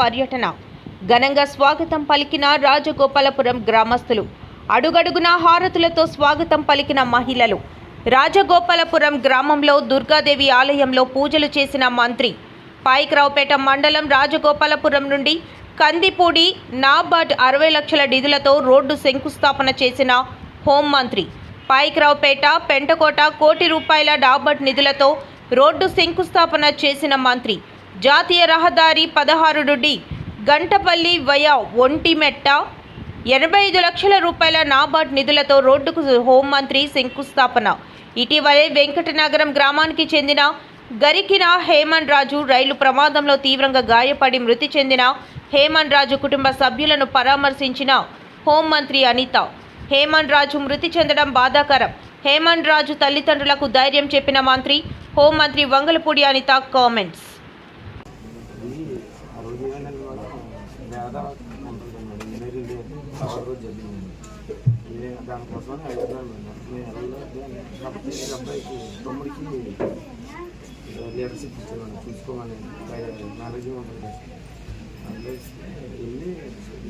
పర్యటన. ఘనంగా స్వాగతం పలికిన రాజగోపాలపురం గ్రామస్తులు. అడుగడుగునా హారతులతో స్వాగతం పలికిన మహిళలు. రాజగోపాలపురం గ్రామంలో దుర్గాదేవి ఆలయంలో పూజలు చేసిన మంత్రి. పాయికరావుపేట మండలం రాజగోపాలపురం నుండి కందిపూడి నాబార్డ్ అరవై లక్షల నిధులతో రోడ్డు శంకుస్థాపన చేసిన హోంమంత్రి పాయికరావుపేట పెంటకోట కోటి రూపాయల నాబార్డ్ నిధులతో రోడ్డు శంకుస్థాపన చేసిన మంత్రి. జాతీయ రహదారి పదహారు నుండి గంటపల్లి వయా ఒంటిమెట్ట ఎనభై ఐదు లక్షల రూపాయల నాబార్డ్ నిధులతో రోడ్డుకు హోంమంత్రి శంకుస్థాపన. ఇటీవలే వెంకటనగరం గ్రామానికి చెందిన గరికిన హేమన్ రాజు రైలు ప్రమాదంలో తీవ్రంగా గాయపడి మృతి చెందిన హేమన్ రాజు కుటుంబ సభ్యులను పరామర్శించిన హోంమంత్రి అనిత. హేమన్ రాజు మృతి చెందడం బాధాకరం. హేమన్ రాజు తల్లిదండ్రులకు ధైర్యం చెప్పిన మంత్రి హోంమంత్రి వంగలపూడి అనిత కామెంట్స్. ఆ రోజు ఏంటంటే మేడం వేద ఉంటుంది మేడం ఇంజనీరింగ్ డే ఆ రోజు జరిగింది నేను దానికోసం హైదరాబాద్ మేడం నేను వెళ్ళలేదు కాకపోతే ఈ అబ్బాయికి తమ్ముడికి లీడర్షిప్ ఇచ్చాను చూసుకోమని మేనేజింగ్ ఉంటుంది అందులో వెళ్ళి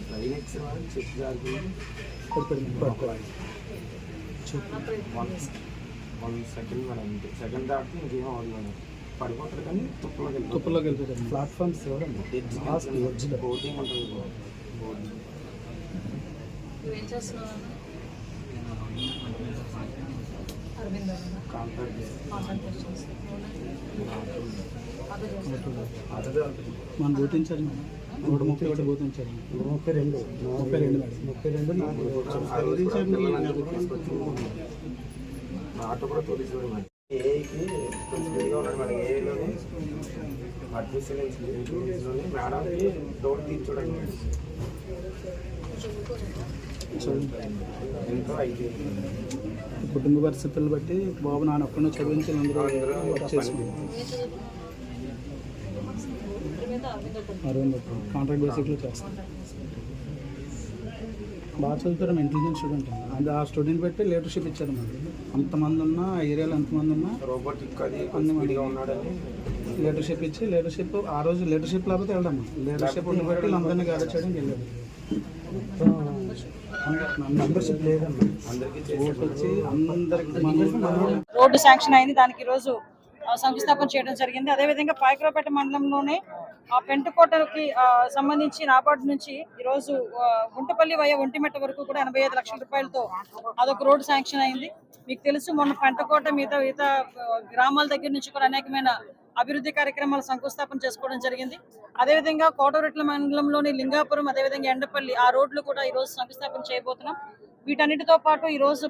ట్రైన్ ఎక్కిన చెప్పి దానికి వన్ వన్ సెకండ్ మేడం అంతే సెకండ్ దాటితే ఇంకేం అవ్వదు మేడం పడిపోతారు కానీ తుప్పలోకి ప్లాట్ఫామ్స్ చూడండి లాస్ట్ ఉంటుంది మనం గుర్తించాలి నూట ముప్పై ఒకటి గుర్తించాలి ముప్పై రెండు. ముప్పై రెండు ముప్పై రెండు ఆటో కూడా ఇదిగా ఉన్నాడు మేడం ఏలోని అడ్మిషన్లోని మేడంకి డోర్ తీర్చడానికి. ఎంతో ఐదు. కుటుంబ పరిస్థితులు బట్టి బాబు నాన్న ఒక్కడిని చదివించి అందరూ వర్క్ అరవింద్ కాంట్రాక్ట్ బేసిక్లో చేస్తాం బాగా చదువుతారు ఇంటెలిజెంట్ స్టూడెంట్ అది ఆ స్టూడెంట్ బట్టి లీడర్షిప్ ఇచ్చారు మనకి అంతమంది ఉన్నా ఆ ఏరియాలో ఎంతమంది ఉన్నా రోబోటిక్ అది ఉన్నాడని. లీడర్షిప్ ఇచ్చి లీడర్షిప్ ఆ రోజు లీడర్షిప్ లేకపోతే వెళ్దాం లీడర్షిప్ ఉండి బట్టి వీళ్ళందరినీ గ్యాదర్ చేయడానికి వెళ్ళాడు రోడ్డు శాంక్షన్ అయింది. దానికి ఈరోజు ఆ, శంకుస్థాపన చేయడం జరిగింది. అదేవిధంగా పాయకరావుపేట మండలంలోనే పెంటుకోటకి ఆ, సంబంధించి నాబార్డు నుంచి ఈరోజు గుంటపల్లి వయ ఒంటిమెట్ట వరకు కూడా ఎనభై ఐదు లక్షల రూపాయలతో అదొక రోడ్డు శాంక్షన్ అయింది. మీకు తెలుసు మొన్న పెంటకోట మిగతా మిగతా గ్రామాల దగ్గర నుంచి కూడా అనేకమైన అభివృద్ధి కార్యక్రమాలు శంకుస్థాపన చేసుకోవడం జరిగింది. అదేవిధంగా కోటరెట్ల మండలంలోని లింగాపురం అదేవిధంగా ఎండపల్లి ఆ రోడ్లు కూడా ఈ రోజు శంకుస్థాపన చేయబోతున్నాం. వీటన్నిటితో పాటు ఈ రోజు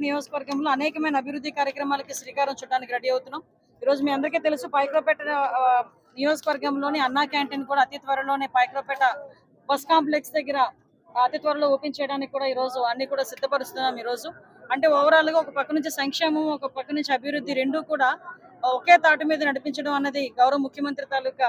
నియోజకవర్గంలో అనేకమైన అభివృద్ధి కార్యక్రమాలకి శ్రీకారం చుట్టడానికి రెడీ అవుతున్నాం. ఈ రోజు మీ అందరికీ తెలుసు పైక్రోపేట నియోజకవర్గంలోని అన్నా క్యాంటీన్ కూడా అతి త్వరలోనే పైక్రోపేట బస్ కాంప్లెక్స్ దగ్గర అతి త్వరలో ఓపెన్ చేయడానికి కూడా ఈ రోజు అన్ని కూడా సిద్ధపరుస్తున్నాం ఈ రోజు అంటే ఓవరాల్గా ఒక పక్క నుంచి సంక్షేమం ఒక పక్క నుంచి అభివృద్ధి రెండు కూడా ఒకే తాటి మీద నడిపించడం అన్నది గౌరవ ముఖ్యమంత్రి తాలూకా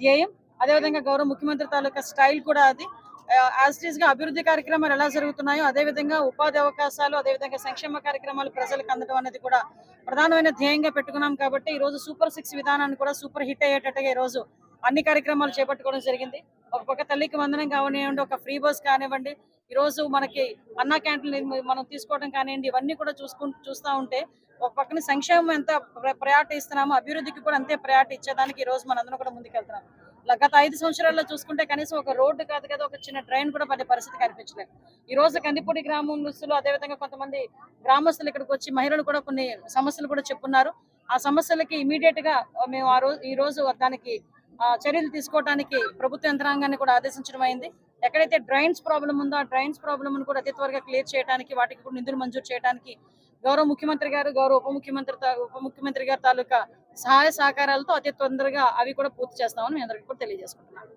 ధ్యేయం. అదేవిధంగా గౌరవ ముఖ్యమంత్రి తాలూకా స్టైల్ కూడా అది. యాజ్గా అభివృద్ధి కార్యక్రమాలు ఎలా జరుగుతున్నాయో అదే విధంగా ఉపాధి అవకాశాలు అదే విధంగా సంక్షేమ కార్యక్రమాలు ప్రజలకు అందడం అనేది కూడా ప్రధానమైన ధ్యేయంగా పెట్టుకున్నాం కాబట్టి ఈ రోజు సూపర్ సిక్స్ విధానాన్ని కూడా సూపర్ హిట్ అయ్యేటట్టుగా ఈ రోజు అన్ని కార్యక్రమాలు చేపట్టుకోవడం జరిగింది. ఒక పక్క తల్లికి వందనం కానివ్వండి ఒక ఫ్రీ బస్ కానివ్వండి ఈ రోజు మనకి అన్నా క్యాంటీన్ మనం తీసుకోవడం కానివ్వండి ఇవన్నీ కూడా చూసుకు చూస్తూ ఉంటే ఒక పక్కన సంక్షేమం ఎంత ప్రయారిటీ ఇస్తున్నామో అభివృద్ధికి కూడా అంతే ప్రయారిటీ ఇచ్చేదానికి ఈరోజు రోజు మనందరం కూడా ముందుకెళ్తున్నాం. గత ఐదు సంవత్సరాల్లో చూసుకుంటే కనీసం ఒక రోడ్డు కాదు కదా ఒక చిన్న ట్రైన్ కూడా పడే పరిస్థితి కనిపించలేదు. ఈ రోజు కందిపూడి గ్రామస్తులు అదేవిధంగా కొంతమంది గ్రామస్తులు ఇక్కడికి వచ్చి మహిళలు కూడా కొన్ని సమస్యలు కూడా చెప్పున్నారు. ఆ సమస్యలకి ఇమీడియట్గా మేము ఆ రోజు ఈ రోజు దానికి ఆ, చర్యలు తీసుకోవడానికి ప్రభుత్వ యంత్రాంగాన్ని కూడా ఆదేశించడం అయింది. ఎక్కడైతే డ్రైన్స్ ప్రాబ్లం ఉందో ఆ డ్రైన్స్ ప్రాబ్లమ్ కూడా అతి త్వరగా క్లియర్ చేయడానికి వాటికి కూడా నిధులు మంజూరు చేయడానికి గౌరవ ముఖ్యమంత్రి గారు గౌరవ ఉప ముఖ్యమంత్రి ఉప ముఖ్యమంత్రి గారి తాలూకా సహాయ సహకారాలతో అతి తొందరగా అవి కూడా పూర్తి చేస్తామని మీ అందరికీ కూడా తెలియజేసుకుంటున్నాను.